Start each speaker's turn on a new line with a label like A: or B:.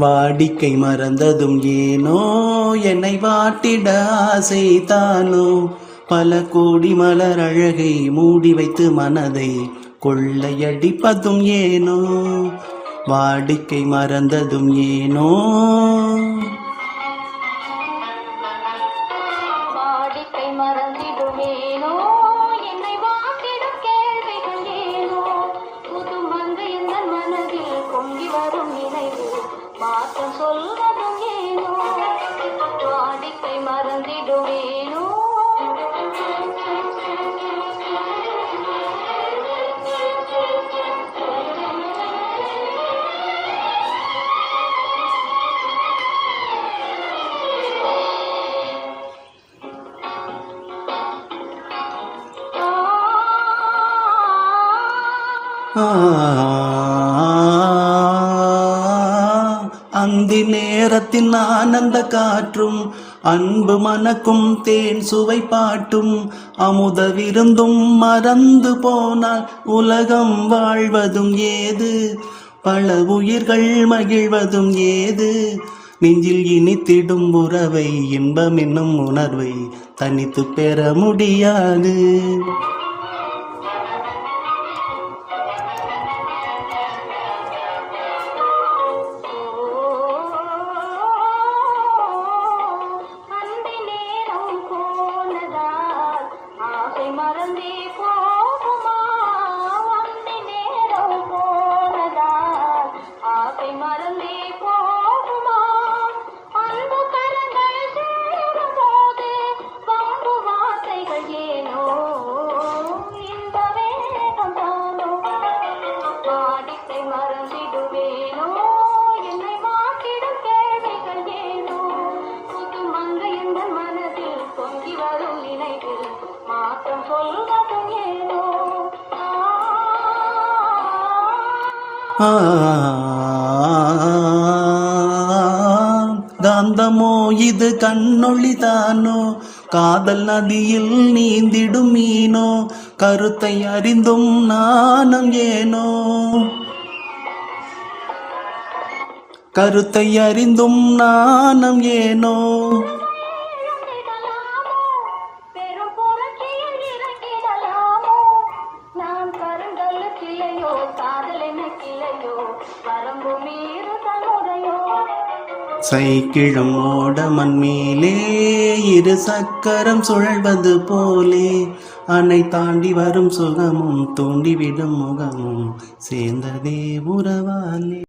A: வாடிக்கை மறந்ததும் ஏனோ? என்னை வாட்டிட ஆசைதானோ? பல கோடி மலர் அழகை மூடி வைத்து மனதை கொள்ளையடிப்பதும் ஏனோ? வாடிக்கை மறந்ததும் ஏனோ?
B: மாற்றம் சொல்வதும் ஏனோ வாடிக்கை மறந்திடுமேனோ
A: ஆ, அந்தி நேரத்தின் ஆனந்த காற்றும் அன்பு மனக்கும் தேன் சுவை பாட்டும். அமுத விருந்தும் மறந்து போனால் உலகம் வாழ்வதும் ஏது? பல உயிர்கள் மகிழ்வதும் ஏது? நெஞ்சில் இனித்திடும் உறவை இன்பம் என்னும் உணர்வை தனித்து பெற முடியாது.
B: மறந்தே போகுமா? அந்தி நேரம் போனதால் ஆசை மறந்தே போகுமா? அன்பு கரங்கள் சேரும் போது பம்பு வார்த்தைகள் ஏனோ? இந்த வேகம் தானோ? வாடிக்கை
A: காந்தமோ இது கண்ணொளி தானோ காதல் நதியில் நீந்திடும் மீனோ? கருத்தை அறிந்தும் நாணம் ஏனோ? கருத்தை அறிந்தும் நாணம் ஏனோ? சைக்கிளும் ஓடமன் மேலே இரு சக்கரம் சுழல்வது போலே. அணை தாண்டி வரும் சுகமும் தூண்டிவிடும் முகமும். சேர்ந்ததே உறவாலே.